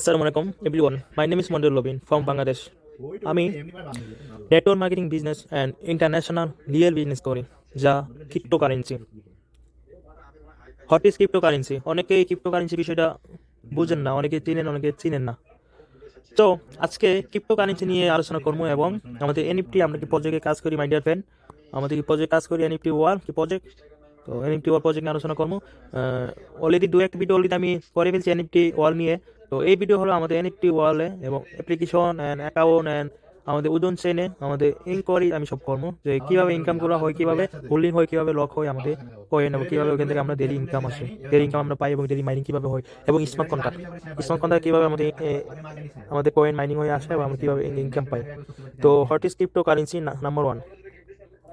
আসসালামু আলাইকুম everyone my name is Mondal Lobin from Bangladesh আমি network marketing business and international real business করি, যা crypto currency what is crypto currency অনেকে এই ক্রিপ্টো কারেন্সি বিষয়টা বুঝেন না, অনেকে চিনেন অনেকে চিনেন না। তো, আজকে ক্রিপ্টো কারেন্সি নিয়ে আলোচনা করব এবং আমাদের এনএফটি আমরা কি প্রজেক্টে কাজ করি মাই ডিয়ার ফ্রেন্ড আমাদের কি প্রজেক্ট কাজ করি এনএফটি ওয়ার কি প্রজেক্ট তো এনএফটি ওয়ার প্রজেক্ট নিয়ে আলোচনা করব। অলরেডি দু একটা ভিডিও অলরেডি আমি করে ফেলছি এনএফটি ওয়াল নিয়ে। তো এই ভিডিও হলো আমাদের এনএফটি ওয়ালে এবং অ্যাপ্লিকেশন অ্যান্ড অ্যাকাউন্ট অ্যান্ড আমাদের ওজন চেনে আমাদের ইনকোয়ারি আমি সব করব, যে কীভাবে ইনকাম করা হয়, কীভাবে হোল্ডিং হয়, কীভাবে লক হয়, আমাদের কয়েন এবং কীভাবে ওখান থেকে আমরা ডেলি ইনকাম আসে। ডেলি ইনকাম আমরা পাই এবং ডেলি মাইনিং কীভাবে হয় এবং স্মার্ট কন্ট্রাক্ট স্মার্ট কন্ট্রাক্ট কীভাবে আমাদের আমাদের কয়েন মাইনিং হয়ে আসে এবং আমরা কীভাবে ইনকাম পাই। তো what is cryptocurrency number one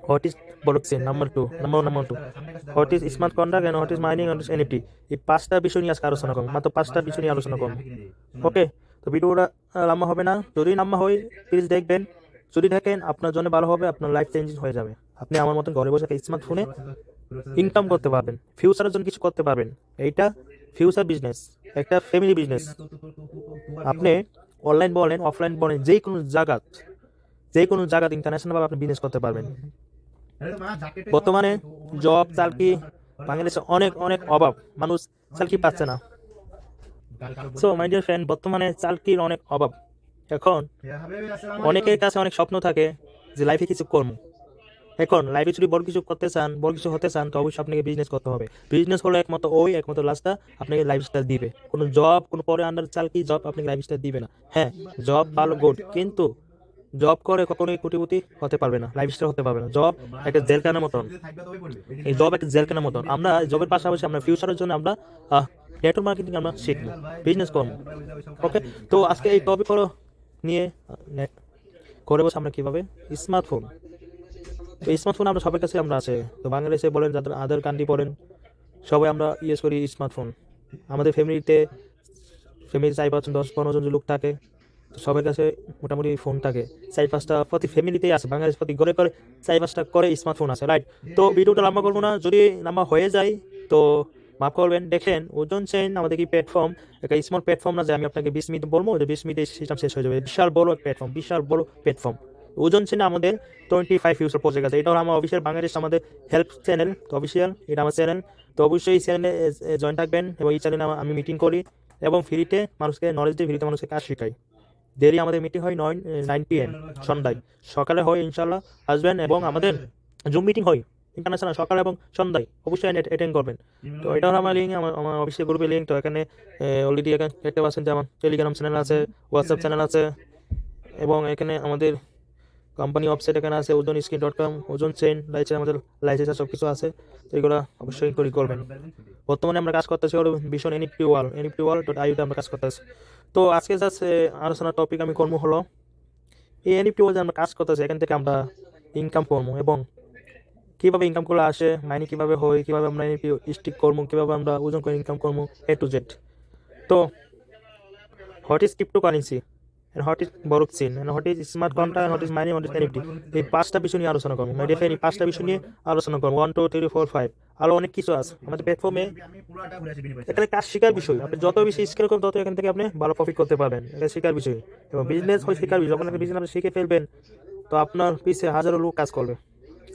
what is blockchain number two number number two what is smart contract and what is mining and NFT এই পাঁচটা বিষয় নিয়ে আজকে আলোচনা করব। মাত্র পাঁচটা বিষয় নিয়ে আলোচনা করব। ওকে তো ভিডিওটা লম্বা হবে না। যদি লম্বা হয় প্লিজ দেখবেন। যদি দেখেন, আপনার জন্য ভালো হবে, আপনার লাইফ চেঞ্জিং হয়ে যাবে। আপনি আমার মতন ঘরে বসে স্মার্টফোনে ইনকাম করতে পারবেন। ফিউচারের জন্য কিছু করতে পারবেন। এইটা ফিউচার বিজনেস একটা ফ্যামিলি বিজনেস আপনি অনলাইন বলেন অফলাইন বলেন যে কোনো জায়গা যে কোনো জায়গাতে ইন্টারন্যাশনাল আপনি বিজনেস করতে পারবেন। বর্তমানে জব চালকি বাংলাদেশে অনেক অনেক অভাব। মানুষ চালকি পাচ্ছে না। সো মাই ডিয়ার ফ্রেন্ড বর্তমানে চালকির অনেক অভাব। এখন অনেকের কাছে অনেক স্বপ্ন থাকে যে লাইফে কিছু কর্ম। এখন লাইফে যদি বড় কিছু করতে চান, বড় কিছু হতে চান, তো অবশ্যই আপনাকে বিজনেস করতে হবে। বিজনেস হলো একমাত্র ওই, একমাত্র রাস্তা আপনাকে লাইফস্টাইল দিবে। কোনো জব কোনো পরে আন্ডার চাকরি জব আপনাকে লাইফস্টাইল দিবে না। হ্যাঁ জব ভালো গুড কিন্তু জব করে কখনোই কোটিপতি হতে পারবে না লাইফ স্টাইল হতে পারবে না। জব একটা জেলখানার মতন। এই জব একটা জেলখানার মতন। আমরা জবের পাশাপাশি আমরা ফিউচারের জন্য আমরা নেটওয়ার্ক মার্কেটিং আমরা শিখব বিজনেস করব। ওকে তো আজকে এই টপিক নিয়ে করে বসে আমরা কীভাবে? স্মার্টফোন তো স্মার্টফোন আমরা সবার কাছে আমরা আছে। তো বাংলাদেশে বলেন, যাদের আদার কান্ট্রি পড়েন সবাই আমরা ইউজ করি স্মার্টফোন আমাদের ফ্যামিলিতে ফ্যামিলি চার পাঁচজন দশ, পনেরো জন লোক থাকে সবার কাছে মোটামুটি ফোন থাকে। চার পাঁচটা প্রতি ফ্যামিলিতেই আছে, বাংলাদেশ প্রতি ঘরে করে চার পাঁচটা করে স্মার্টফোন আছে রাইট তো ভিডিওটা লম্বা করব না, যদি লম্বা হয়ে যায়, তো মাফ করবেন, দেখেন, ওজন চেন আমাদের কি প্ল্যাটফর্ম একটা স্মল প্ল্যাটফর্ম না যে আমি আপনাকে বিশ মিনিট বলব, যে বিশ মিনিটে সিস্টেম শেষ হয়ে যাবে। বিশাল বড় প্ল্যাটফর্ম বিশাল বড় প্ল্যাটফর্ম ওজন চেন আমাদের টোয়েন্টি ফাইভ ইউজার প্রজেক্ট আছে। এটা হলো আমার অফিসিয়াল বাংলাদেশ আমাদের হেল্প চ্যানেল তো অফিসিয়াল এটা আমার চ্যানেল তো অবশ্যই এই চ্যানেলে জয়েন থাকবেন এবং এই চ্যানেলে আমি মিটিং করি এবং ফ্রিতে মানুষকে নলেজ দিই ফ্রিতে মানুষকে কাজ শেখাই। ডেলি আমাদের মিটিং হয় নয় নাইন পি এম সন্ধ্যায়। সকালে হয় ইনশাল্লাহ আসবেন এবং আমাদের জুম মিটিং হয় ইন্টারন্যাশনাল সকাল এবং সন্ধ্যায়। অবশ্যই অ্যাটেন্ড করবেন। তো এটা হলো আমার লিঙ্ক আমার আমার অফিসের গ্রুপের লিঙ্ক তো এখানে অলরেডি এখানে দেখতে পাচ্ছেন যে আমার টেলিগ্রাম চ্যানেল আছে হোয়াটসঅ্যাপ চ্যানেল আছে এবং এখানে আমাদের কোম্পানি ওয়েবসাইট এখানে আছে ওজন স্ক্রিন ডট কম ওজন চেন লাইসেন্স আমাদের লাইসেন্স সব কিছু আছে, তো এগুলো অবশ্যই করে করবেন। বর্তমানে আমরা কাজ করতেছি হলো ভীষণ NEP wall NEP wall dot আইউতে আমরা কাজ করতেছি। তো আজকে জাস্ট আলোচনার টপিক আমি করব হলো, এই এনইপি ওয়াল যে আমরা কাজ করতেছি, এখান থেকে আমরা ইনকাম করব এবং কীভাবে ইনকাম করে আসে মাইনি কীভাবে হয়, কীভাবে আমরা এনইপি স্টিক করব, কীভাবে আমরা ওজন করে ইনকাম করব এ টু জেড তো what is cryptocurrency and what is blockchain and what is smart contract? And what is mining? What is NFT এই পাঁচটা বিষয় নিয়ে আলোচনা করব। ডিয়ার এই পাঁচটা বিষয় নিয়ে আলোচনা করব। One two three four five আরও অনেক কিছু আছে। আমাদের প্ল্যাটফর্মে এখানে কাজ শেখার বিষয়। আপনি যত বেশি স্কেল করবেন, তত এখান থেকে আপনি ভালো প্রফিট করতে পারবেন। এটা শেখার বিষয়। এবং বিজনেস হয় শেখার বিষয়। যখন আপনি বিজনেস আপনি শিখে ফেলবেন, তো আপনার পিছিয়ে হাজারো লোক কাজ করবে।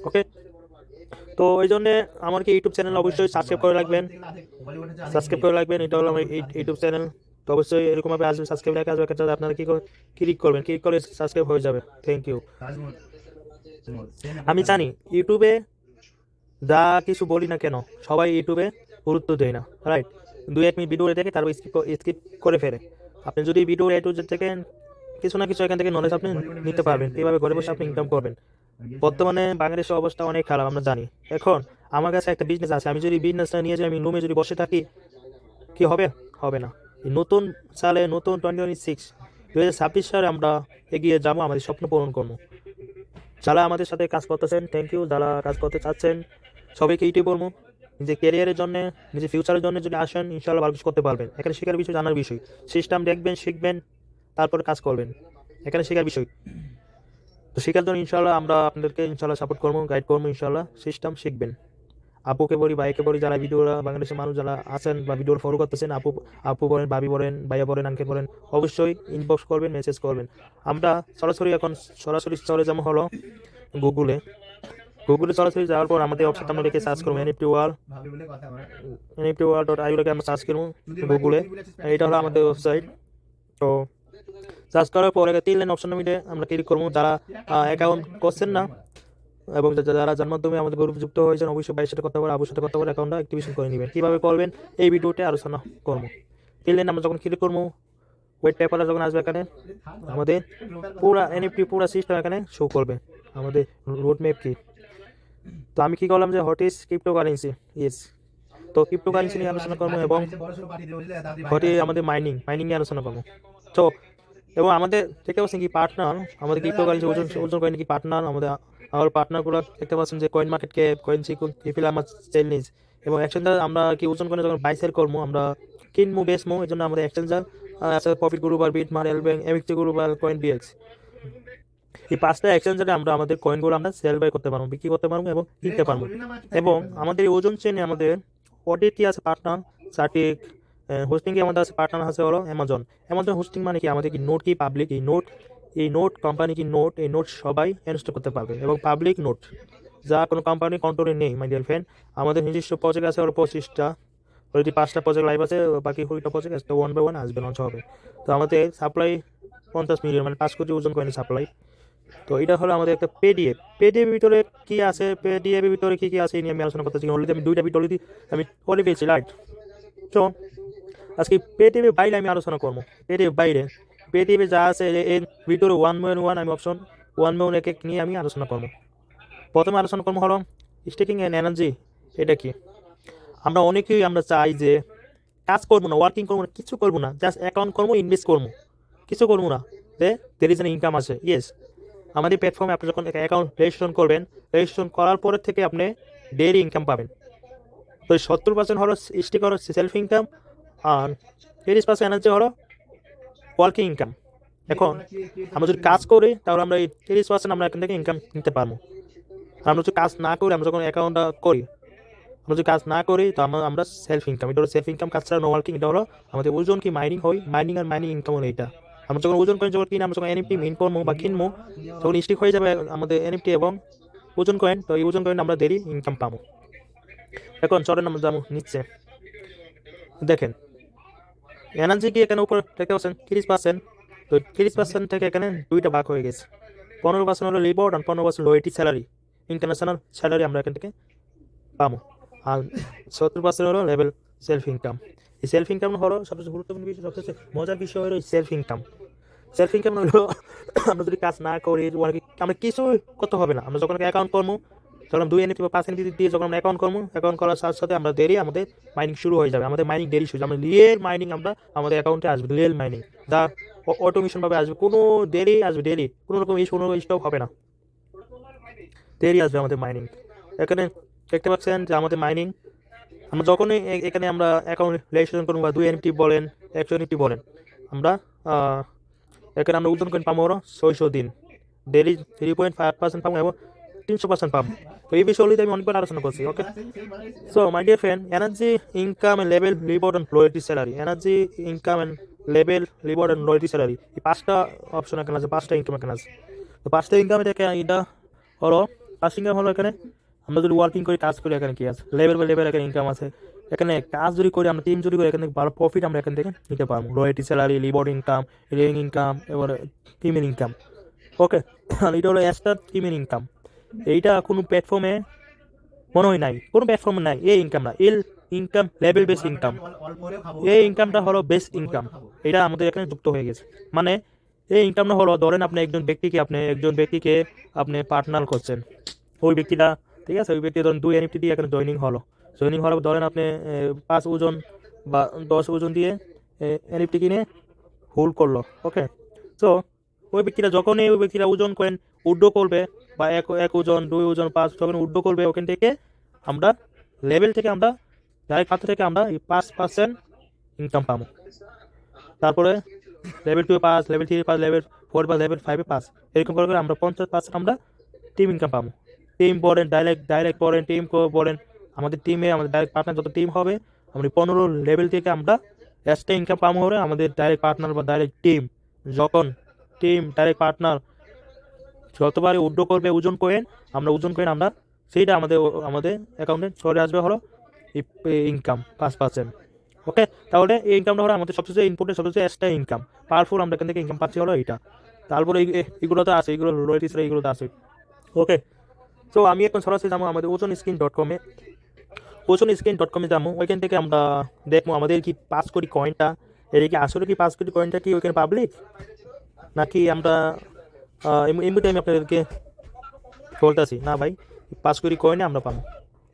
ওকে তো এই জন্যে আমার কি ইউটিউব চ্যানেল অবশ্যই সাবস্ক্রাইব করে রাখবেন। সাবস্ক্রাইব করে রাখবেন। এটা হলো আমার ইউটিউব চ্যানেল তো অবশ্যই এরকমভাবে আসবে সাবস্ক্রাইব লেখা আসবে একটা আপনারা কি করে ক্লিক করবেন ক্লিক করলে সাবস্ক্রাইব হয়ে যাবে। থ্যাংক ইউ আমি জানি ইউটিউবে যা কিছু বলি না কেন সবাই ইউটিউবে গুরুত্ব দেয় না রাইট দুই এক মিনিট ভিডিও দেখে তারপর স্কিপ স্কিপ করে ফেলে। আপনি যদি ভিডিও এ টু দেখেন কিছু না কিছু এখান থেকে নলেজ আপনি নিতে পারবেন এইভাবে ঘরে বসে আপনি ইনকাম করবেন। বর্তমানে বাংলাদেশের অবস্থা অনেক খারাপ আমরা জানি। এখন আমার কাছে একটা বিজনেস আছে আমি যদি বিজনেসটা নিয়ে যাই আমি রুমে যদি বসে থাকি কি হবে? হবে না। নতুন সালে নতুন টোয়েন্টি টোয়েন্টি সিক্স দু হাজার ছাব্বিশ সালে আমরা এগিয়ে যাব আমাদের স্বপ্ন পূরণ করব। যারা আমাদের সাথে কাজ করতেছেন থ্যাংক ইউ যারা কাজ করতে চাচ্ছেন, সবাইকে এইটাই বলব, নিজের ক্যারিয়ারের জন্য, নিজের ফিউচারের জন্য যদি আসেন ইনশাল্লাহ ভালো কিছু করতে পারবেন। এখানে শেখার বিষয়, জানার বিষয়। সিস্টেম দেখবেন, শিখবেন, তারপরে কাজ করবেন। এখানে শেখার বিষয়। তো শেখার জন্য ইনশাল্লাহ আমরা আপনাদেরকে ইনশাল্লাহ সাপোর্ট করব গাইড করব ইনশাল্লাহ সিস্টেম শিখবেন। আপুকে বলি, ভাইকে বলি, যারা ভিডিও বাংলাদেশের মানুষ যারা আছেন বা ভিডিও ফলো করতেছেন, আপু আপু বলেন, ভাবি বলেন, ভাইয়া বলেন আঙ্কেল বলেন, অবশ্যই ইনবক্স করবেন মেসেজ করবেন। আমরা সরাসরি এখন সরাসরি চলে যাব হলো গুগলে গুগলে সরাসরি যাওয়ার পর আমাদের অপশন আমরা লিখে সার্চ করব NFT wall NFT world dot IO লিখে আমরা সার্চ করব গুগলে এটা হলো আমাদের ওয়েবসাইট তো সার্চ করার পরে তিন লাইন অপশন মিলে আমরা ক্লিক করব। যারা অ্যাকাউন্ট করছেন না এবং যারা যার মাধ্যমে আমাদের গ্রুপ যুক্ত হয়েছেন, অবশ্যই ভাইয়ের সাথে কথা বলে, আবুর সাথে কথা বলে অ্যাকাউন্টটা অ্যাক্টিভেশন করে নেবেন। কীভাবে করবেন? এই ভিডিওতে আলোচনা করব। তিন আমরা যখন ক্লিক করব ওয়েট পেপারটা যখন আসবে এখানে, আমাদের পুরা এনএফটি পুরা সিস্টেম এখানে শো করবে, আমাদের রোড ম্যাপ কি। তো আমি কি করলাম যে what is crypto currency yes তো ক্রিপ্টো কারেন্সি নিয়ে আলোচনা করব এবং ইজ আমাদের মাইনিং মাইনিং নিয়ে আলোচনা করব। তো, এবং আমাদের দেখতে পাচ্ছেন কি পার্টনার আমাদের ক্রিপ্টো কারেন্সি ওজন ওজন কয়েন কি পার্টনার আমাদের আমার পার্টনারগুলো দেখতে পাচ্ছেন যে কয়েন মার্কেট ক্যাপ কয়েন সিকুন ইফিল আমার চেলনিজ এবং একসঙ্গে আমরা কি ওজন করে যখন বাই সেল করব, আমরা কিনবো, বেচবো, এই জন্য আমাদের এক্সচেঞ্জার আছে প্রফিট গ্রুপ আর বিট মার এল ব্যাংক এমিক্সি গ্রুপ আর কয়েন বিএক্স এই পাঁচটা এক্সচেঞ্জারে আমরা আমাদের কয়েনগুলো আমরা সেল বাই করতে পারব, বিক্রি করতে পারব এবং কিনতে পারব। এবং আমাদের এই ওজন চেনে আমাদের অডিটি আছে পার্টনার সার্টিক হোস্টিং কি আমাদের আছে পার্টনার আছে হলো অ্যামাজন অ্যামাজন হোস্টিং মানে কি? আমাদের কি নোট কি পাবলিক এই নোট এই নোট কোম্পানি কি নোট? এই নোট সবাই ইনস্টল করতে পারবে এবং পাবলিক নোট। যা কোনো কোম্পানি কন্ট্রোলে নেই মাই ডিয়ার ফ্রেন্ড আমাদের নিজস্ব প্রজেক্ট আছে, ওর পঁচিশটা। অলরেডি পাঁচটা প্রজেক্ট লাইভ আছে বাকি কুড়িটা প্রজেক্ট আছে, তো ওয়ান বাই ওয়ান আসবে লঞ্চ হবে। তো আমাদের সাপ্লাই পঞ্চাশ মিলিয়ন মানে পাঁচ কোটি ওজন করেনি সাপ্লাই তো এটা হলো আমাদের একটা পেডিএফ পেডিএফ ভিতরে কি আছে? পেডিএফ এর ভিতরে কি কি আছে, এই নিয়ে আমি আলোচনা করতেছি অলরেডি আমি দুইটা ভিডিও অলরেডি আমি করে পেয়েছি রাইট তো আজকে পেটিএফ বাইরে আমি আলোচনা করব। পেটিএফ বাইরে পেটিএফে যা আছে, এ- এর ভিতরে ওয়ান বাই ওয়ান আমি অপশন ওয়ান বাই ওয়ান এক এক নিয়ে আমি আলোচনা করব। প্রথমে আলোচনা করব হলো স্টেকিং অ্যান্ড এনার্জি এটা কি? আমরা অনেকেই আমরা চাই যে কাজ করব না ওয়ার্কিং করব না, কিছু করব না জাস্ট অ্যাকাউন্ট করব ইনভেস্ট করব। কিছু করব না, যে দের ইজ ইনকাম আছে ইয়েস আমাদের প্ল্যাটফর্মে আপনি যখন অ্যাকাউন্ট রেজিস্ট্রেশন করবেন রেজিস্ট্রেশন করার পরের থেকে আপনি ডেইলি ইনকাম পাবেন। তো সত্তর পার্সেন্ট হলো স্টিক হলো সেলফ ইনকাম আর তিরিশ পার্সেন্ট এনার্জি হলো ওয়ার্কিং ইনকাম এখন আমরা যদি কাজ করি, তাহলে আমরা এই তিরিশ পার্সেন্ট আমরা এখান থেকে ইনকাম নিতে পারব। আমরা যদি কাজ না করি, আমরা যখন অ্যাকাউন্টটা করি, আমরা যদি কাজ না করি, তো আমরা আমরা সেলফ ইনকাম এটা হলো সেলফ ইনকাম কাজ ছাড়া ওয়ার্কিং এটা হলো আমাদের ওজন কি মাইনিং হয় মাইনিং আর মাইনিং ইনকাম হলো এটা আমরা যখন ওজন কয়েন যখন কিনি, আমরা যখন এনএফটি মিন করব বা কিনবো, তখন স্টিক হয়ে যাবে আমাদের এনএফটি এবং ওজন কয়েন তো এই ওজন কয়েন আমরা দেরি ইনকাম পাবো। এখন চলেন আমরা যাব নিচ্ছে দেখেন এনার্জি কি এখানে উপরে দেখতে পাচ্ছেন তিরিশ পার্সেন্ট তো তিরিশ পার্সেন্ট থেকে এখানে দুইটা ভাগ হয়ে গেছে। পনেরো পার্সেন্ট হলো রিবোর্ড আর পনেরো percent loyalty salary international salary আমরা এখান থেকে পাবো। আর সত্তর পার্সেন্ট হলো লেভেল সেলফ ইনকাম এই সেলফ ইনকাম হলো সবচেয়ে গুরুত্বপূর্ণ বিষয়, সবচেয়ে মজার বিষয় হলো সেলফ ইনকাম সেলফ ইনকাম হলো, আমরা যদি কাজ না করি আমরা কিছু করতে হবে না। আমরা যখন অ্যাকাউন্ট করব যখন দুই এনএফটি বা পাঁচ এনএফটি দিয়ে যখন আমরা অ্যাকাউন্ট করব অ্যাকাউন্ট করার সাথে সাথে আমরা দেরি আমাদের মাইনিং শুরু হয়ে যাবে। আমাদের মাইনিং দেরি শুরু। আমরা রিয়েল মাইনিং আমরা আমাদের অ্যাকাউন্টে আসবে রিয়েল মাইনিং যা অটোমেশন ভাবে আসবে। কোনো দেরি আসবে, দেরি। কোনো রকম ইস্যু কোনো স্টপ হবে না। দেরি আসবে আমাদের মাইনিং এখানে দেখতে পাচ্ছেন যে আমাদের মাইনিং আমরা যখনই এখানে আমরা অ্যাকাউন্ট রেজিস্ট্রেশন করব বা দুই এনএফটি বলেন, একশো এনএফটি বলেন, আমরা এখানে আমরা ওজন কয়েন পাবো ছয়শো দিন। Daily three point five percent পাবো এবং তিনশো পার্সেন্ট পাবো। তো এই বিষয়ে অলরেডি আমি অনেকবার আলোচনা করছি okay so my dear friend energy income and level reward and loyalty salary energy income and level reward and loyalty salary এই পাঁচটা অপশন এখানে আছে, পাঁচটা ইনকাম এখানে আছে। তো পাঁচটা ইনকাম এটা এটা হলো পাঁচ ইনকাম হলো এখানে, আমরা যদি ওয়ার্কিং করি কাজ করি, এখানে কি আছে? লেভেল বাই লেভেল এখানে ইনকাম আছে। এখানে কাজ যদি করি, আমরা টিম যদি করি, এখান থেকে ভালো প্রফিট আমরা এখান থেকে নিতে পারব। Royalty salary reward income ring income এবার টিমের ইনকাম ওকে এটা হলো এক্সট্রা টিমের ইনকাম এইটা কোনো প্ল্যাটফর্মে মনে হয় নাই, কোনো প্ল্যাটফর্মে নাই, এই ইনকাম না এল ইনকাম লেভেল বেস ইনকাম এই ইনকামটা হলো বেস ইনকাম এটা আমাদের এখানে যুক্ত হয়ে গেছে। মানে এই ইনকামটা হলো, ধরেন আপনি একজন ব্যক্তিকে, আপনি একজন ব্যক্তিকে আপনি পার্টনার করছেন, ওই ব্যক্তিটা, ঠিক আছে, ওই ব্যক্তি ধরেন দুই এনএফটি দিয়ে এখানে জয়নিং হলো। জয়নিং হলো ধরেন আপনি পাঁচ ওজন বা দশ ওজন দিয়ে এনএফটি কিনে হোল্ড করল ওকে তো ওই ব্যক্তিটা যখনই ওই ব্যক্তিটা ওজন করেন, উড্ডো করবে বা এক এক ওজন, দুই ওজন, পাঁচ যখন উড্ডো করবে ওখান থেকে, আমরা লেভেল থেকে আমরা ডাইরেক্ট খাতা থেকে আমরা এই পাঁচ পার্সেন্ট ইনকাম পাবো। তারপরে level two pass level three pass level four pass level ফাইভে পাস এরকম করে আমরা পঞ্চাশ পার্সেন্ট আমরা টিম ইনকাম পাবো। টিম বলেন ডাইরেক্ট ডাইরেক্ট বলেন টিম বলেন, আমাদের টিমে আমাদের ডাইরেক্ট পার্টনার যত টিম হবে, আমরা পনেরো লেভেল থেকে আমরা এক্সট্রা ইনকাম পাবো হলে আমাদের ডাইরেক্ট পার্টনার বা ডাইরেক্ট টিম যখন টিম ডাইরেক্ট পার্টনার যতবারই উড্ডো করবে ওজন কয়েন আমরা ওজন কয়েন আমরা সেইটা আমাদের আমাদের অ্যাকাউন্টে চলে আসবে হলো ইনকাম পাঁচ পার্সেন্ট ওকে তাহলে এই ইনকামটা হলো আমাদের সবচেয়ে ইম্পর্টেন্ট সবচেয়ে এক্সট্রা ইনকাম পাওয়ারফুল আমরা এখান থেকে ইনকাম পাচ্ছি হলো এইটা। তারপরে এগুলো তো আছে এগুলো রয়েছে এগুলো তো আছে। ওকে তো আমি এখন সরাসরি যাব আমাদের ওজন স্ক্রিন ডট কমে ওজন স্ক্রিন ডট কমে যাব, ওইখান থেকে আমরা দেখব আমাদের কি পাঁচ কোটি কয়েনটা এটা কি আসলে কি পাঁচ কোটি কয়েনটা কি ওইখানে পাবলিক নাকি আমরা এমনি টাইমে আপনাদেরকে বলতেছি না ভাই পাঁচ কোটি কয়েনে আমরা পাবো।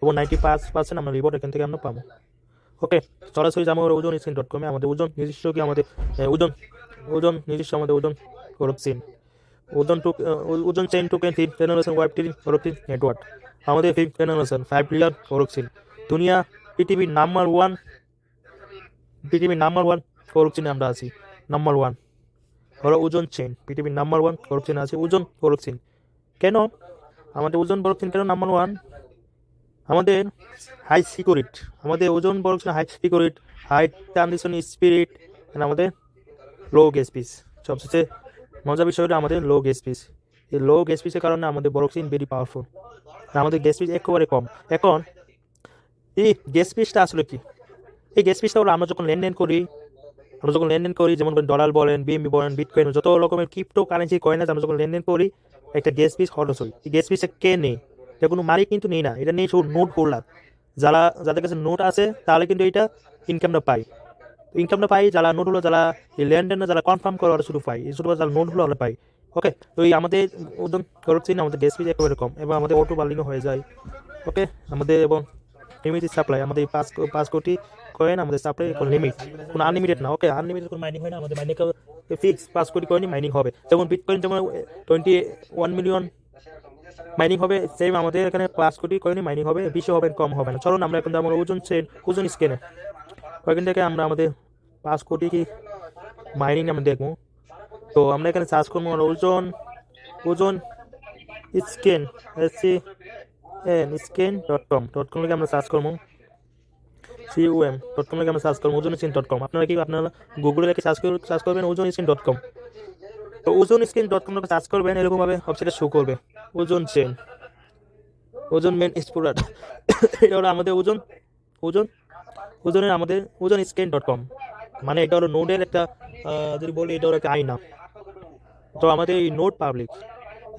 এবং নাইনটি পাঁচ পার্সেন্ট আমরা রিপোর্ট এখান থেকে আমরা পাবো। ওকে সরাসরি যাব ওজন স্ক্রিন ডট কমে আমাদের ওজন নিজস্ব কি আমাদের ওজন ওজন নিজস্ব আমাদের ওজন গৌরব scene Ozone to Ozone chain token fifth generation web TV গৌরব সিন নেটওয়ার্ক আমাদের ফিফ জেনারেশন ফাইভ প্লেয়ার গৌরব সিন দুনিয়া, পৃথিবীর নাম্বার ওয়ান পৃথিবীর নাম্বার ওয়ান গৌরব চিনে আমরা আছি। নাম্বার ওয়ান হলো ওজন চেন পৃথিবীর নাম্বার ওয়ান গৌরব চিনে আছে ওজন গৌরব সিন কেন? আমাদের ওজন গৌরব চিন কেন নাম্বার ওয়ান আমাদের হাই সিকিউরিট আমাদের ওজন বড় high security high transition spirit আমাদের লো গ্যাস পিস সবচেয়ে মজার বিষয় আমাদের লো গ্যাস পিস এই লো গ্যাস পিসের কারণে আমাদের বরক্সিন ভেরি পাওয়ারফুল আমাদের গ্যাস পিস একেবারে কম। এখন, এই গ্যাস পিসটা আসলে কি? এই গ্যাস পিসটা হলো আমরা যখন লেনদেন করি আমরা যখন লেনদেন করি, যেমন ডলার বলেন বিএমবি বলেন বিটকয়েন যত রকমের ক্রিপ্টো কারেন্সি কয়েন আছে, আমরা যখন লেনদেন করি, একটা গ্যাস পিস খরচ হয়। এই গ্যাস পিসটা কে নেই? এটা কোনো মালিক কিন্তু নেই না। এটা নেই শুধু নোট হোল্ডার। যারা, যাদের কাছে নোট আছে তাহলে কিন্তু এটা ইনকামটা পাই ইনকামটা পাই যারা নোট হলো যারা এই লেনদেন যারা কনফার্ম করে, ওরা শুধু পাই এই শুধু যারা নোট হলো ওরা পাই ওকে তো এই আমাদের ওজন খরচ চিহ্ন আমাদের গ্যাস পিস একেবারে কম। এবং আমাদের অটো বার্লিংও হয়ে যায়। ওকে আমাদের এবং লিমিটেড সাপ্লাই আমাদের পাঁচ পাঁচ কোটি কয়েন আমাদের সাপ্লাই কোনো লিমিট কোনো আনলিমিটেড না ওকে আনলিমিটেড কোনো মাইনিং হয় না, আমাদের মাইনিং ফিক্স পাঁচ কোটি কয়েনই মাইনিং হবে। যেমন বিটকয়েন যেমন টোয়েন্টি ওয়ান মিলিয়ন মাইনিং হবে সেম আমাদের এখানে পাঁচ কোটি কয়েনই মাইনিং হবে, বেশি হবে কম হবে না। চলুন আমরা এখন আমরা ওজন চেন ওজন স্কেনে ওইখান থেকে আমরা আমাদের পাঁচ কোটি কি মাইনিং আমরা দেখব। তো আমরা এখানে সার্চ করব Ozone Ozone scan S N scan dot com dot com আমরা সার্চ করব। সিউএম ডট কম আমরা সার্চ করব ওজন স্ক্রিন ডট কম আপনারা কি আপনারা গুগলে রেখে সার্চ করে সার্চ করবেন ওজন স্ক্রিন ডট কম তো ওজন স্ক্রিন ডট কম সার্চ করবেন, এরকমভাবে ওয়েবসাইটে শো করবে। ওজন চেন ওজন মেন স্পুরাট এটা হলো আমাদের ওজন ওজন, ওজনের আমাদের ওজন স্ক্রিন ডট কম মানে এটা হলো নোডের একটা যদি বলি এটা হলো একটা আয়না। তো আমাদের এই নোট পাবলিক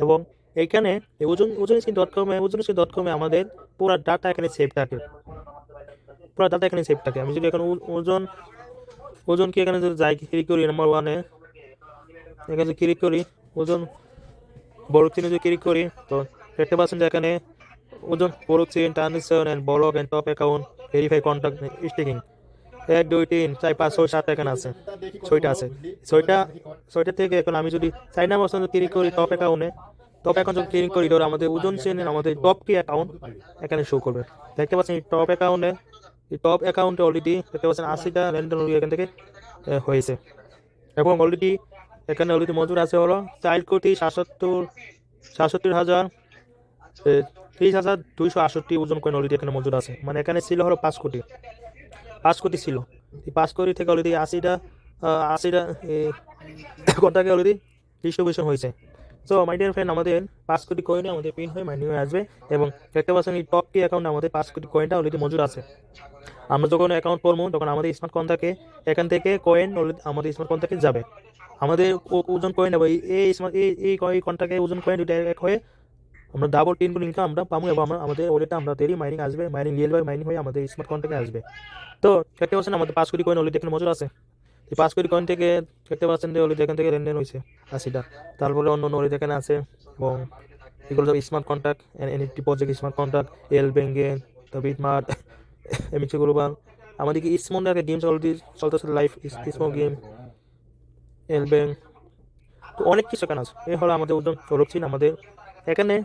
এবং এইখানে এই ওজন ওজন স্ক্রিন ডট কমে ওজন স্ক্রিন ডট কমে আমাদের পুরো ডাটা এখানে সেভ থাকে। পুরো ডাটা এখানে সেভ থাকে। আমি যদি এখন ওজন ওজন কি এখানে যদি যাই ক্লিক করি? নাম্বার ওয়ানে এখানে যদি ক্লিক করি, ওজন বড় চিহ্নে যদি ক্লিক করি, তো দেখতে পাচ্ছেন যে এখানে ওজন বড় চিহ্ন transaction and block and top account verify contact staking এক, দুই, তিন, চার, পাঁচ, ছয়, সাত এখানে আছে। ছয়টা আছে। ছয়টা ছয়টা থেকে এখন আমি যদি চার নাম্বার অপশন ক্লিক করি টপ অ্যাকাউন্টে টপ অ্যাকাউন্ট যদি ক্লিক করি, ধরো আমাদের ওজন চেনের আমাদের টপ কি অ্যাকাউন্ট এখানে শো করবে। দেখতে পাচ্ছেন টপ অ্যাকাউন্টে টপ অ্যাকাউন্টে অলরেডি দেখতে পাচ্ছেন আশিটা লেনদেন এখান থেকে হয়েছে। এবং অলরেডি এখানে অলরেডি মজুর আছে হলো চার কোটি সাতসত্তর সাতষট্টি হাজার ত্রিশ হাজার দুইশো আটষট্টি ওজন কয়েন অলরেডি এখানে মজুর আছে। মানে এখানে ছিল হলো পাঁচ কোটি। পাঁচ কোটি ছিল। এই পাঁচ কোটি থেকে অলরেডি আশিটা আশিটা ঘন্টাকে অলরেডি ডিস্ট্রিবিউশন হয়েছে। সো মাই ডিয়ার ফ্রেন্ড আমাদের পাঁচ কোটি কয়েনে আমাদের পিন হয়ে মাইনিং হয়ে আসবে এবং দেখতে পাচ্ছেন এই টপ কি অ্যাকাউন্টে আমাদের পাঁচ কোটি কয়েনটা অলরেডি মজুর আছে। আমরা যখন অ্যাকাউন্ট করব, তখন আমাদের স্মার্ট ফোন থেকে, এখান থেকে কয়েন আমাদের স্মার্ট ফোন থেকে যাবে। আমাদের ওজন কয়েন এবং এই- স্মার্ট এই এই কয়েন কনটাকে ওজন কয়েন দুইটা এক হয়ে আমরা ডাবল তিন গুণ ইনকাম আমরা পাবো এবং আমরা আমাদের ওলেটা আমরা দেরি মাইনিং আসবে মাইনিং রিয়েল বাই মাইনিং হয়ে আমাদের স্মার্ট ফোন থেকে আসবে। তো, দেখতে পাচ্ছেন আমাদের পাঁচ কোটি কয়েন অলরেডি এখানে মজুর আছে। পাঁচ কোটি কয়েন থেকে দেখতে পাচ্ছেন যে অলরেডি এখান থেকে লেনদেন হয়েছে আশিটা তারপরে অন্য অন্য অলরেডি এখানে আছে, এবং এগুলো সব smart contact NFT project smart contact এল ব্যাঙ্গে তো বিটমার্ট এমএচি গ্লোবাল আমাদের কি স্মল একটা গেমস অলরেডি চলতেছে লাইফ স্মল গেম এল ব্যাঙ্ক তো অনেক কিছু এখানে আছে। এই হলো আমাদের সৌরভ চিন আমাদের। এখানে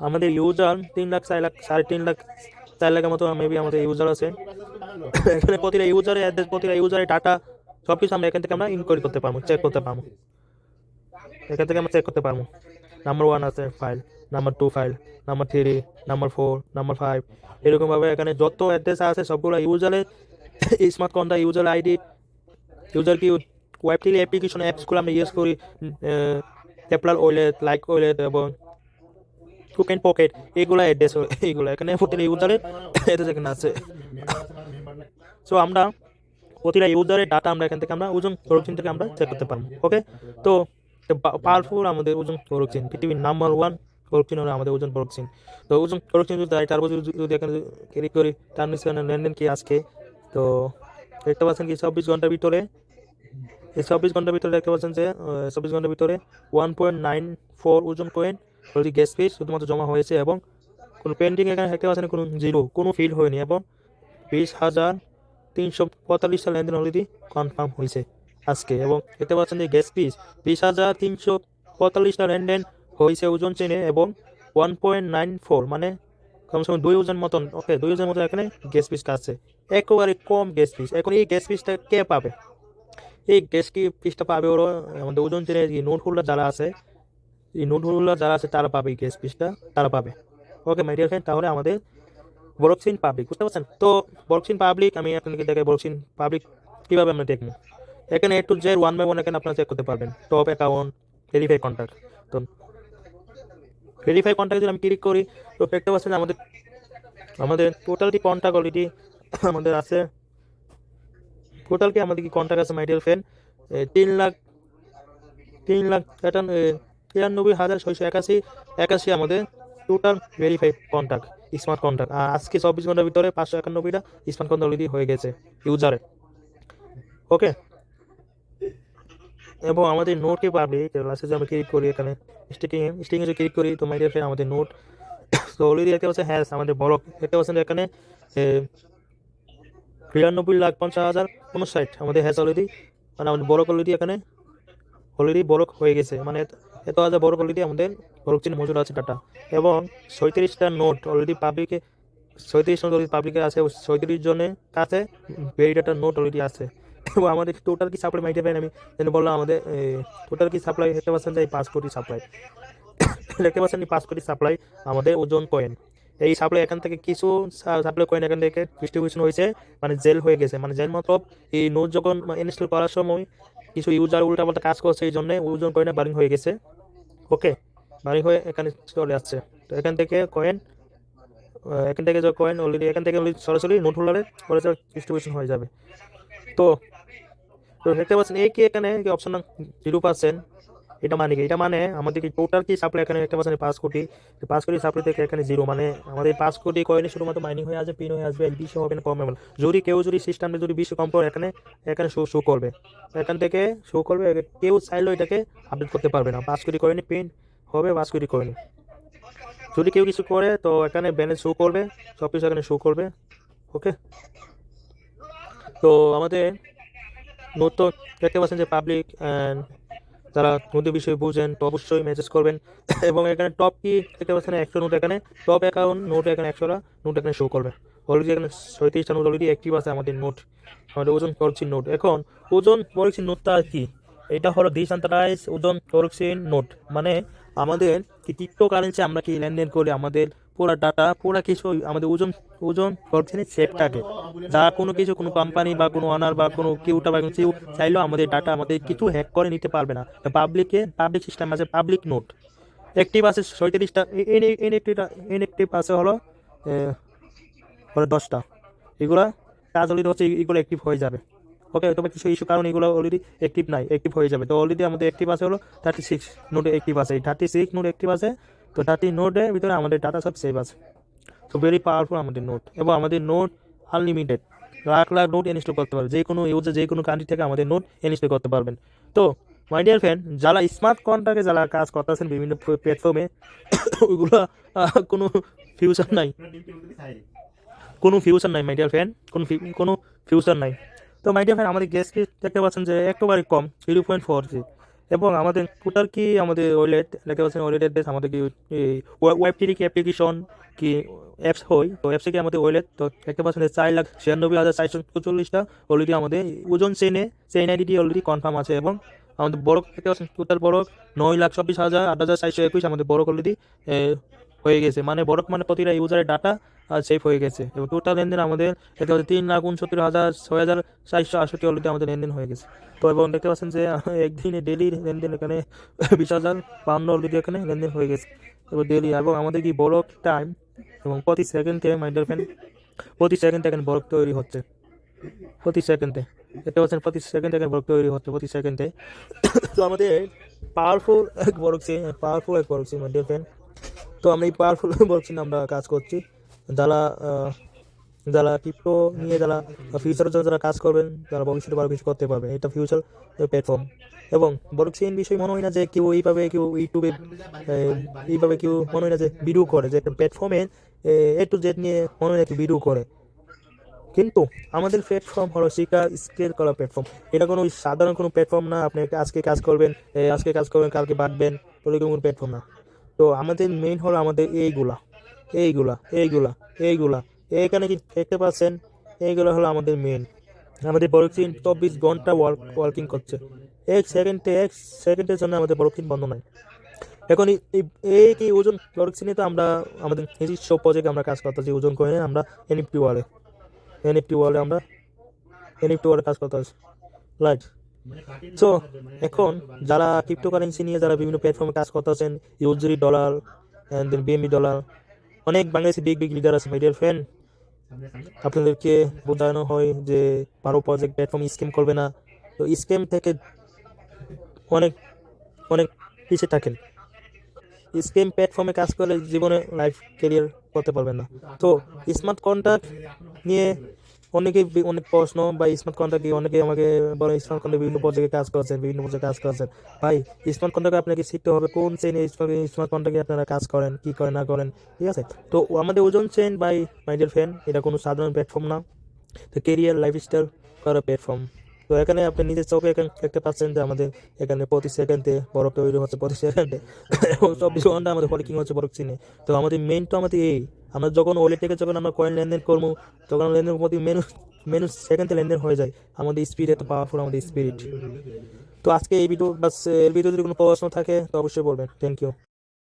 আমাদের ইউজার তিন লাখ, চার লাখ, সাড়ে তিন লাখ, চার লাখের মতো মেবি আমাদের ইউজার আছে। এখানে প্রতিটা ইউজারের অ্যাড্রেস প্রতিটা ইউজারের ডাটা সব কিছু আমরা এখান থেকে আমরা ইনকোয়ারি করতে পারব চেক করতে পারব। এখান থেকে আমরা চেক করতে পারব। নাম্বার ওয়ান আছে file number two file number three number four number five এরকমভাবে এখানে যত অ্যাড্রেস আছে সবগুলো ইউজারের smart contract user ID user কি ওয়েব টিলি অ্যাপ্লিকেশন অ্যাপসগুলো আমরা ইউজ করি টেপলার ওয়েলেট লাইক ওয়েলেট এবং কুকেন পকেট এগুলো অ্যাড্রেস এইগুলো এখানে প্রতিটা ইউজারের অ্যাড্রেস এখানে আছে। সো আমরা প্রতিটা ইউজারের ডাটা আমরা এখান থেকে আমরা ওজন প্রোডাকশন থেকে আমরা চেক করতে পারব ওকে তো পাওয়ারফুল আমাদের ওজন প্রোডাকশন পৃথিবীর নাম্বার ওয়ান প্রোডাকশন হলো আমাদের ওজন প্রোডাকশন তো ওজন প্রোডাকশন যদি দেয় তারপর যদি যদি এখানে ক্লিক করি ট্রানজেকশন লেনদেন কি আজকে তো দেখতে পাচ্ছেন কি চব্বিশ ঘণ্টার ভিতরে, এই চব্বিশ ঘণ্টার ভিতরে দেখতে পাচ্ছেন যে চব্বিশ ঘণ্টার ভিতরে one point nine four Ozone coin প্রতি গ্যাস ফিস শুধুমাত্র জমা হয়েছে এবং কোনো পেন্টিং এখানে দেখতে পাচ্ছেন কোনো জিরো কোনো ফিল হয়নি এবং বিশ হাজার তিনশো পঁয়তাল্লিশটা লেনদেন অলরেডি কনফার্ম হয়েছে আজকে। এবং দেখতে পাচ্ছেন যে গ্যাস পিস বিশ হাজার তিনশো পঁয়তাল্লিশটা লেনদেন হয়েছে ওজন চেনে এবং ওয়ান পয়েন্ট নাইন ফোর মানে কমসে কম দুই ওজন মতন ওকে দুই ওজন মতন এখানে গ্যাস পিসটা আছে। একেবারে কম গ্যাস পিস এখন এই গ্যাস পিসটা কে পাবে? এই গ্যাস কি পিসটা পাবে ওরা? আমাদের ওজন চেনে নোট হোল্ডার যারা আছে, এই নোট হোল্ডার যারা আছে, তারা পাবে এই গ্যাস পিসটা তারা পাবে। ওকে মাই ডিয়ার ফ্রেন্ড তাহলে আমাদের বরকসিন পাবলিক, বুঝতে পারছেন? তো বরকসিন পাবলিক, আমি আপনাকে দেখাই বরকসিন পাবলিক কীভাবে আমরা দেখব। এখানে A to Z one by one এখানে আপনারা চেক করতে পারবেন। টপ অ্যাকাউন্ট ভেরিফাই কন্ট্যাক্ট তো ভেরিফাই কন্ট্যাক্ট যদি আমি ক্লিক করি। তো দেখতে পাচ্ছেন আমাদের আমাদের টোটালটি কন্ট্যাক্ট অলরেডি আমাদের আছে। টোটাল কি আমাদের কি কন্ট্যাক্ট আছে মাইডিয়াল ফ্রেন্ড তিন লাখ তিন লাখ তিরানব্বই হাজার ছয়শো একাশি একাশি আমাদের total verify contact smart contact আর আজকে চব্বিশ ঘণ্টার ভিতরে পাঁচশো একানব্বইটা স্মার্ট কন্ট্যাক্ট অলরেডি হয়ে গেছে ইউজারে ওকে এবং আমাদের নোটে পাবলিক লাস্টে যে আমরা ক্লিক করি এখানে স্টিকিং স্টিকিং যে ক্লিক করি, তো মাইডিয়ার ফ্রেন্ড আমাদের নোট তো অলরেডি দেখতে পাচ্ছেন হ্যাঁ আমাদের বড়, দেখতে পাচ্ছেন এখানে বিরানব্বই লাখ পঞ্চাশ হাজার উনষাট, আমাদের হ্যাজ অলরেডি মানে আমাদের বড় অলরেডি এখানে অলরেডি বড় হয়ে গেছে। মানে এত- হাজার বড় অলরেডি আমাদের বড় চিহ্ন মজুদ আছে ডাটা এবং ছয়ত্রিশটা নোট অলরেডি পাবলিকে ছয়ত্রিশ নোট অলরেডি পাবলিকে আছে ছয়ত্রিশ জনের কাছে ভেরি ডাটা নোট অলরেডি আছে। এবং আমাদের টোটাল কি সাপ্লাই মাইটে পাই আমি যেন বললাম আমাদের টোটাল কি সাপ্লাই দেখতে পাচ্ছেন যে পাঁচ কোটি সাপ্লাই দেখতে পাচ্ছেন এই পাঁচ কোটি সাপ্লাই আমাদের ওজন কয়েন এই সাপ্লাই এখান থেকে কিছু সাপ্লাই কয়েন এখান থেকে ডিস্ট্রিবিউশন হয়েছে মানে জেল হয়ে গেছে। মানে জেল মতলব এই নোট যখন ইনস্টল করার সময় কিছু ইউজার উল্টাপাল্টা কাজ করছে, এই জন্য ওজন কয়েনে বারিং হয়ে গেছে। ওকে, বাড়ি হয়ে এখানে চলে আসছে। তো এখান থেকে কয়েন এখান থেকে যে কয়েন অলরেডি এখান থেকে সরাসরি নোট হোল্ডারে ডিস্ট্রিবিউশন হয়ে যাবে। তো তো দেখতে পাচ্ছেন এই কি এখানে অপশন জিরো পার্সেন্ট এটা মানে কি? এটা মানে আমাদের কি টোটাল কি সাপ্লাই এখানে দেখতে পাচ্ছেন পাঁচ কোটি। পাঁচ কোটি সাপ্লাই থেকে এখানে জিরো মানে আমাদের পাঁচ কোটি কয়েনে শুধুমাত্র মাইনিং হয়ে আসবে পিন হয়ে আসবে বিশ হবে না কম হবে যদি কেউ যদি সিস্টেমে যদি বিশ কম পড়ে এখানে এখানে শো শো করবে। এখান থেকে শো করবে, কেউ চাইলেও এটাকে আপডেট করতে পারবে না। পাঁচ কোটি কয়েনে পিন হবে, পাঁচ কোটি কয়েনে যদি কেউ কিছু করে, তো এখানে ব্যালেন্স শো করবে সব কিছু এখানে শো করবে। ওকে তো আমাদের নতুন দেখতে পাচ্ছেন যে পাবলিক অ্যান্ড যারা নদীর বিষয়ে বুঝেন, তো অবশ্যই মেসেজ করবেন। এবং এখানে টপ কি দেখতে পাচ্ছেন? একশো নোট এখানে। টপ অ্যাকাউন্ট নোট এখানে একশোটা। নোট এখানে শো করবে। অলরেডি এখানে ছয়ত্রিশটা নোট অলরেডি অ্যাক্টিভ আছে আমাদের নোট। আমাদের ওজন করছি নোট। এখন ওজন করছি নোটটা আর কি? এটা হলো ডিসেন্ট্রালাইজ ওজন করছি নোট। মানে আমাদের কি ক্রিপ্টো কারেন্সি আমরা কি লেনদেন করি? আমাদের পুরো ডাটা পুরো কিছু আমাদের ওজন ওজন করছি সেফ থাকে যা কোনো কিছু, কোনো কোম্পানি বা কোনো অনার বা কোনো কিউটা বা কোনো কেউ চাইলেও আমাদের ডাটা আমাদের কিছু হ্যাক করে নিতে পারবে না। পাবলিকে পাবলিক সিস্টেম আছে পাবলিক নোট অ্যাক্টিভ আছে ছয়ত্রিশটা এনএফটিটা এনএফটিভ আছে হলো হলো দশটা। এগুলো কাজ অলরেডি হচ্ছে, এগুলো অ্যাক্টিভ হয়ে যাবে। ওকে তবে কিছু ইস্যু কারণ এগুলো অলরেডি অ্যাক্টিভ নাই অ্যাক্টিভ হয়ে যাবে। তো অলরেডি আমাদের অ্যাক্টিভ আছে হলো থার্টি সিক্স নোট অ্যাক্টিভ আছে। এই থার্টি সিক্স নোট অ্যাক্টিভ আছে তো থার্টি নোটের ভিতরে আমাদের ডাটা সব সেভ আছে। তো ভেরি পাওয়ারফুল আমাদের নোট এবং আমাদের node unlimited lakh lakh node install করতে পারবে। যে কোনো ইউজার যে কোনো কান্ট্রি থেকে আমাদের নোট ইনস্টল করতে পারবেন। তো মাই ডিয়ার ফ্রেন্ড যারা স্মার্ট কন্ট্রাক্টে যারা কাজ করতেছেন বিভিন্ন প্ল্যাটফর্মে ওইগুলো কোনো ফিউচার নাই। কোনো ফিউচার নাই মাই ডিয়ার ফ্রেন্ড কোনো কোনো ফিউচার নাই। তো মাই ডিয়ার ফ্রেন্ড আমাদের গ্যাস ফি দেখতে পাচ্ছেন যে একেবারে কম জিরো পয়েন্ট ফোর জি এবং আমাদের টোটাল কি আমাদের ওয়েলেট দেখতে পাচ্ছেন ওয়েলেটের বেশ আমাদের কি ওয়েব টিভি কি অ্যাপ্লিকেশন কি অ্যাপস হয়, তো অ্যাপসে কি আমাদের ওয়েলেট তো দেখতে পাচ্ছেন চার লাখ ছিয়ানব্বই হাজার চারশো চল্লিশটা অলরেডি আমাদের ওজন চেনে চেইন আইডিটি অলরেডি কনফার্ম আছে এবং আমাদের বড়, দেখতে পাচ্ছেন টোটাল বড় নয় লাখ চব্বিশ হাজার আট হাজার চারশো একুশ আমাদের বড় অলরেডি হয়ে গেছে। মানে বড় মানে প্রতিটা ইউজারের ডাটা সেভ হয়ে গেছে। এবং টোটাল লেনদেন আমাদের দেখতে পাচ্ছেন তিন লাখ উনসত্তর হাজার ছয় হাজার চারশো আটষট্টি অলরেডি আমাদের লেনদেন হয়ে গেছে। তো এবং দেখতে পাচ্ছেন যে, একদিনে ডেলি লেনদেন এখানে বিশ হাজার বান্ন অলরেডি এখানে লেনদেন হয়ে গেছে। এবং ডেলি এবং আমাদের কি বড় টাইম এবং প্রতি সেকেন্ডে মাইন্ডার ফ্যান প্রতি সেকেন্ডে এখানে বরফ তৈরি হচ্ছে। প্রতি সেকেন্ডে দেখতে পাচ্ছেন প্রতি সেকেন্ডে এখানে বরফ তৈরি হচ্ছে প্রতি সেকেন্ডে তো আমাদের পাওয়ারফুল এক বরফ বরফসি পাওয়ারফুল এক বরফসি মাইন্ডার ফ্যান তো আমরা এই পাওয়ারফুল নিয়ে আমরা কাজ করছি। যারা যারা ক্রিপ্টো নিয়ে যারা ফিউচারের জন্য যারা কাজ করবেন, তারা ভবিষ্যতে ভালো কিছু করতে পারবে। এটা ফিউচার প্ল্যাটফর্ম এবং বরফসিন বিষয়ে মনে হয় না যে কেউ এইভাবে কেউ ইউটিউবে এইভাবে কেউ মনে হয় না যে ভিডিও করে, যে একটা প্ল্যাটফর্মে এ টু জেড নিয়ে মনে হয় না ভিডিও করে। কিন্তু আমাদের প্ল্যাটফর্ম হলো শিকার স্কেল করা প্ল্যাটফর্ম এটা কোনো সাধারণ কোনো প্ল্যাটফর্ম না, আপনি আজকে কাজ করবেন আজকে কাজ করবেন, কালকে বাড়বেন ওরকম কোনো প্ল্যাটফর্ম না। তো আমাদের মেইন হলো আমাদের এইগুলা। এইগুলা এইগুলা এইগুলা। এখানে কি দেখতে পাচ্ছেন? এইগুলো হলো আমাদের মেইন আমাদের বরফিন চব্বিশ ঘণ্টা ওয়ার্ক ওয়ার্কিং করছে। এক সেকেন্ডে এক সেকেন্ডের জন্য আমাদের বরফিন বন্ধ নাই। এখন এই- কি ওজন বরফিনে তো আমরা আমাদের নিজস্ব প্রজেক্টে আমরা কাজ করতেছি, ওজন করে আমরা এনএফটি ওয়ালে এনএফটি ওয়ালে আমরা এনএফটি ওয়ালে কাজ করতে করতেছি। রাইট সো এখন যারা ক্রিপ্টোকারেন্সি নিয়ে যারা বিভিন্ন প্ল্যাটফর্মে কাজ করতেছেন ইউজরি dollar and then BMB dollar অনেক বাংলাদেশি বিগ বিগ লিডার আছে মিডিয়ার ফ্রেন্ড আপনাদেরকে বোঝানো হয় যে বারো প্রজেক্ট প্ল্যাটফর্ম স্কিম করবে না। তো স্কিম থেকে অনেক অনেক পিছিয়ে থাকেন। স্কিম প্ল্যাটফর্মে কাজ করলে জীবনে লাইফ ক্যারিয়ার করতে পারবেন না। তো স্মার্ট কন্ট্রাক্ট নিয়ে অনেকে অনেক প্রশ্ন বা স্মার্ট কন্ট্রাক্ট অনেকে আমাকে বলে স্মার্ট কন্ট্রাক্ট বিভিন্ন প্রজেক্টে কাজ করছেন, বিভিন্ন প্রজেক্টে কাজ করছেন। ভাই স্মার্ট কন্ট্রাক্ট আপনাকে শিখতে হবে কোন চেনে স্মার্ট কন্ট্রাক্টে আপনারা কাজ করেন, কি করেন, না করেন, ঠিক আছে? তো আমাদের ওজন চেন বাই মাইন্ডের ফ্যান এটা কোনো সাধারণ প্ল্যাটফর্ম না। তো কেরিয়ার লাইফস্টাইল করা প্ল্যাটফর্ম তো এখানে আপনি নিজের চোখে এখানে দেখতে পাচ্ছেন যে আমাদের এখানে প্রতি সেকেন্ডে বরফ তৈরি হচ্ছে, প্রতি সেকেন্ডে। এবং চব্বিশ ঘণ্টা আমাদের ফলিকিং হচ্ছে বরফ চিনে। তো আমাদের মেন তো আমাদের এই আমরা যখন ওয়ালেট থেকে যখন আমরা কয়েন লেনদেন করব, তখন লেনদেন প্রতি মেনু মেনু সেকেন্ডে লেনদেন হয়ে যায়। আমাদের স্পিড এত পাওয়ারফুল আমাদের স্পিরিট তো আজকে এই ভিডিও বাস, এর ভিডিও যদি কোনো প্রশ্ন থাকে, তো অবশ্যই বলবেন। Thank you